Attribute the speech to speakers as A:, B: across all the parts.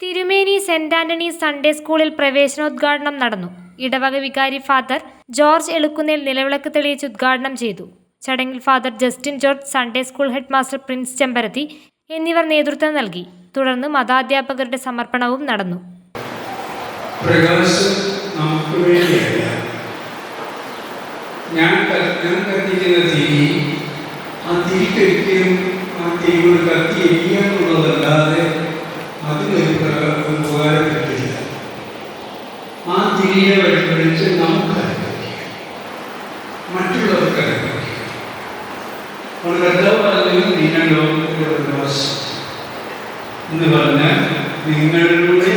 A: തിരുമേനി saint Antony Sunday സ്കൂളിൽ പ്രവേശനോദ്ഘാടനം നടന്നു. ഇടവക വികാരി ഫാദർ ജോർജ് എളുക്കുന്നിൽ നിലവിളക്ക് തെളിയിച്ച് ഉദ്ഘാടനം ചെയ്തു. ചടങ്ങിൽ father Justin George Sunday school head master Prince Chembarathi എന്നിവർ നേതൃത്വം നൽകി. തുടർന്ന് മതാധ്യാപകരുടെ സമർപ്പണവും നടന്നു.
B: പ്രകാശം നമുക്ക് വേണ്ടിയല്ല. ഞാൻ ഞാൻ കത്തിക്കുന്ന തിരി ആ തിരിക്കൊരിക്കലും ആ തിരിയോട് കത്തി എരിയുക എന്നുള്ളതല്ലാതെ അതിനൊരു പ്രകാരം ഉപകാരപ്പെട്ടില്ല. ആ തിരിയെ വഴിപിടിച്ച് നമുക്ക് മറ്റുള്ളവർക്ക് അനുഭവിക്കാം കർത്താവ് നിങ്ങൾ എന്ന് പറഞ്ഞാൽ നിങ്ങളിലൂടെ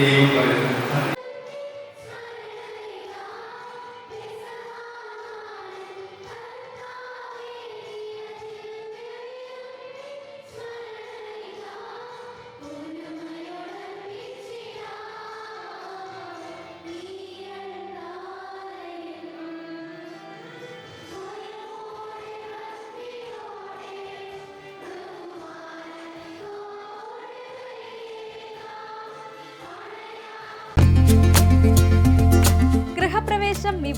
B: ദൈവം പറയുന്നത്